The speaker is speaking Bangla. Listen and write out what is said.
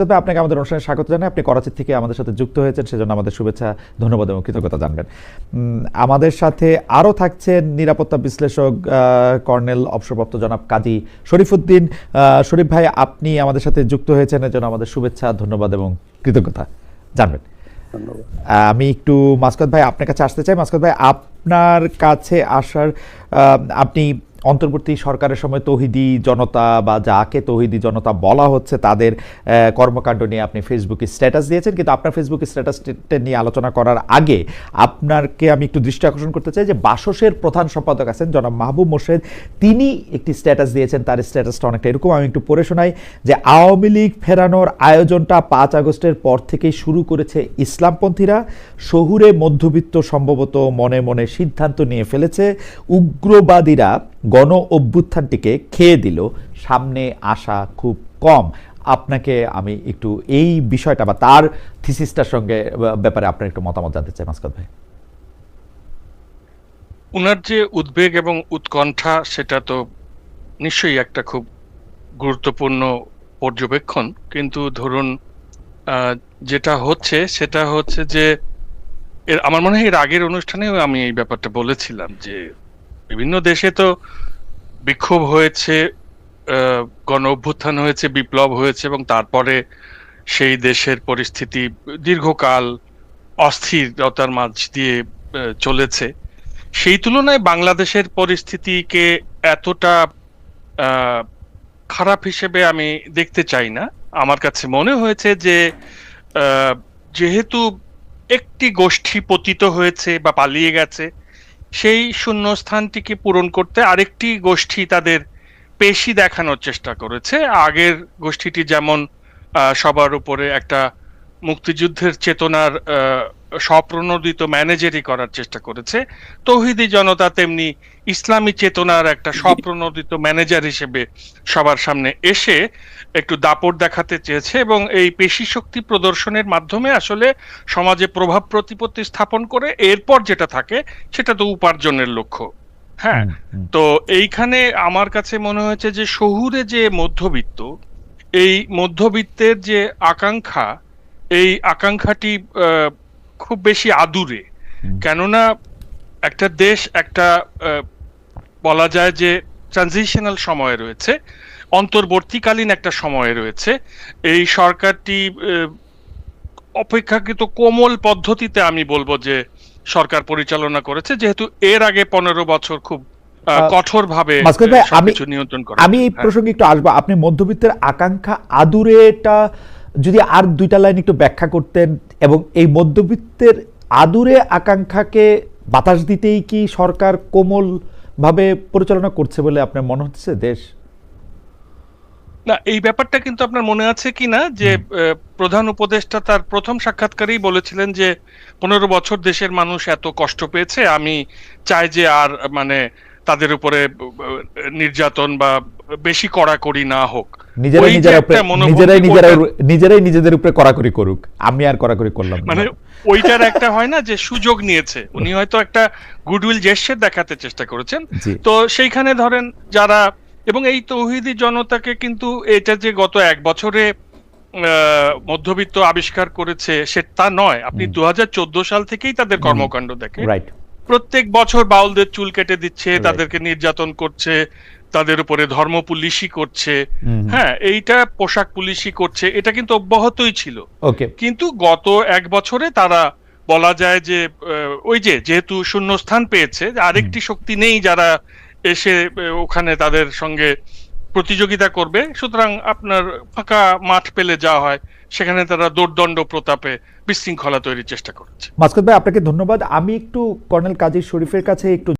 তবে আপনাকে আমাদের অনুষ্ঠানে স্বাগত জানাই। আপনি করাচি থেকে আমাদের সাথে যুক্ত হয়েছেন সেজন্য আমাদের শুভেচ্ছা ধন্যবাদ এবং কৃতজ্ঞতা জানবেন। আমাদের সাথে আরও থাকছেন নিরাপত্তা বিশ্লেষক কর্নেল অবসরপ্রাপ্ত জনাব কাজী শরীফুদ্দিন। শরীফ ভাই আপনি আমাদের সাথে যুক্ত হয়েছেন এজন্য আমাদের শুভেচ্ছা ধন্যবাদ এবং কৃতজ্ঞতা জানবেন। আমি একটু মাস্কত ভাই আপনার কাছে আসতে চাই। মাস্কত ভাই আপনার কাছে আসার আপনি অন্তর্বর্তী সরকারের সময় তৌহিদি জনতা বা যাকে তৌহিদি জনতা বলা হচ্ছে, তাদের কর্মকাণ্ড নিয়ে আপনি ফেসবুকে স্ট্যাটাস দিয়েছেন। কিন্তু আপনার ফেসবুকে স্ট্যাটাস নিয়ে আলোচনা করার আগে আপনাকে আমি একটু দৃষ্টি আকর্ষণ করতে চাই যে বাসসের প্রধান সম্পাদক আছেন জনাব মাহবুব মোর্শেদ। তিনি একটি স্ট্যাটাস দিয়েছেন, তার স্ট্যাটাসটা অনেকটা এরকম। আমি একটু পড়ে শোনাই যে আওয়ামী লীগ ফেরানোর আয়োজনটা পাঁচ আগস্টের পর থেকেই শুরু করেছে ইসলামপন্থীরা। শহুরে মধ্যবিত্ত সম্ভবত মনে মনে সিদ্ধান্ত নিয়ে ফেলেছে। উগ্রবাদীরা গণ অভ্যুত্থানটিকে খেয়ে দিল। সামনে আসা খুব কম। আপনাকে আমি একটু এই বিষয়টা বা তার থিসিসটার সঙ্গে ব্যাপারে আপনার একটু মতামত জানতে চাই মাস্কত ভাই। উনার যে উদ্বেগ এবং উৎকণ্ঠা, সেটা তো নিশ্চয়ই একটা খুব গুরুত্বপূর্ণ পর্যবেক্ষণ। কিন্তু ধরুন যেটা হচ্ছে, সেটা হচ্ছে যে, এর, আমার মনে হয় এর আগের অনুষ্ঠানেও আমি এই ব্যাপারটা বলেছিলাম যে বিভিন্ন দেশে তো বিক্ষোভ হয়েছে গণ অভ্যুত্থান হয়েছে, বিপ্লব হয়েছে এবং তারপরে সেই দেশের পরিস্থিতি দীর্ঘকাল অস্থিরতার মাঝ দিয়ে চলেছে। সেই তুলনায় বাংলাদেশের পরিস্থিতিকে এতটা খারাপ হিসেবে আমি দেখতে চাই না। আমার কাছে মনে হয়েছে যে যেহেতু একটি গোষ্ঠী পতিত হয়েছে বা পালিয়ে গেছে সেই শূন্যস্থানটিকে পূরণ করতে আরেকটি গোষ্ঠী তাদের পেশি দেখানোর চেষ্টা করেছে। আগের গোষ্ঠীটি যেমন সবার উপরে একটা মুক্তিযুদ্ধের চেতনার আহ, স্বপ্রণোদিত ম্যানেজারি করার চেষ্টা করেছে তৌহিদি জনতা তেমনি ইসলামী চেতনার একটা স্বপ্রণোদিত ম্যানেজার হিসেবে সবার সামনে এসে একটু দাপট দেখাতে চেয়েছে এবং এই পেশি শক্তি প্রদর্শনের মাধ্যমে আসলে সমাজে প্রভাব প্রতিপত্তি স্থাপন করে এরপর যেটা থাকে সেটা তো উপার্জনের লক্ষ্য হ্যাঁ। তো এইখানে আমার কাছে মনে হয়েছে যে শহুরে যে মধ্যবিত্ত এই মধ্যবিত্তের যে আকাঙ্ক্ষা এই আকাঙ্ক্ষাটি খুব বেশি আদুরে। কেননা একটা দেশ একটা বলা যায় যে ট্রানজিশনাল সময়ে রয়েছে অন্তর্বর্তীকালীন একটা সময়ে রয়েছে। এই সরকারটি অপেক্ষাকৃত কোমল পদ্ধতিতে আমি বলব যে সরকার পরিচালনা করেছে যেহেতু এর আগে পনেরো বছর খুব আহ, কঠোর ভাবে আমি- নিয়ন্ত্রণ করে আমি এই হ্যাঁ। প্রসঙ্গে একটু আসব। আপনি মধ্যবিত্তের আকাঙ্ক্ষা আদুরেটা যদি আর দুইটা লাইন একটু ব্যাখ্যা করতেন এবং এই মধ্যবিত্তের আদুরে আকাঙ্ক্ষাকে বাতাস দিতেই কি সরকার কোমল ভাবে পরিচালনা করছে বলে আপনার মনে হচ্ছে দেশ? না এই ব্যাপারটা কিন্তু আপনার মনে আছে কি না? যে প্রধান উপদেষ্টা তার প্রথম সাক্ষাৎকারেই বলেছিলেন যে পনেরো বছর দেশের মানুষ এত কষ্ট পেয়েছে আমি চাই যে আর মানে তাদের উপরে নির্যাতন বা বেশি কড়াকড়ি না হোক। নিজেরাই নিজেরাই নিজেরা ওইটা- নিজেরাই নিজেদের উপরে কড়াকড়ি করুক। আমি আর কড়াকড়ি করলাম মানে ওইটার একটা হয় না যে সুযোগ নিয়েছে। উনি হয়তো একটা গুডউইল জেস্টার দেখাতে চেষ্টা করেছেন। তো সেইখানে ধরেন যারা এবং এই তৌহিদি জনতাকে কিন্তু এটা যে গত এক বছরে মধ্যবিত্ত আবিষ্কার করেছে সে তা নয়। আপনি। দু সাল থেকেই তাদের কর্মকাণ্ড দেখেন প্রত্যেক বছর বাউলদের চুল কেটে দিচ্ছে তাদেরকে নির্যাতন করছে তাদের উপরে ধর্ম পুলিশি করছে। হ্যাঁ এইটা পোশাক পুলিশি করছে এটা কিন্তু অব্যাহতই ছিল। কিন্তু গত এক বছরে তারা বলা যায় যে ওই যে যেহেতু শূন্যস্থান পেয়েছে আরেকটি শক্তি নেই যারা এসে ওখানে তাদের সঙ্গে প্রতিযোগিতা করবে। সুতরাং আপনার ফাঁকা মাঠ পেলে যাওয়া হয় সেখানে তারা দোর্দণ্ড প্রতাপে বিশৃঙ্খলা তৈরির চেষ্টা করছে। মাসকুদ ভাই আপনাকে ধন্যবাদ। আমি একটু কর্নেল কাজী শরীফের কাছে একটু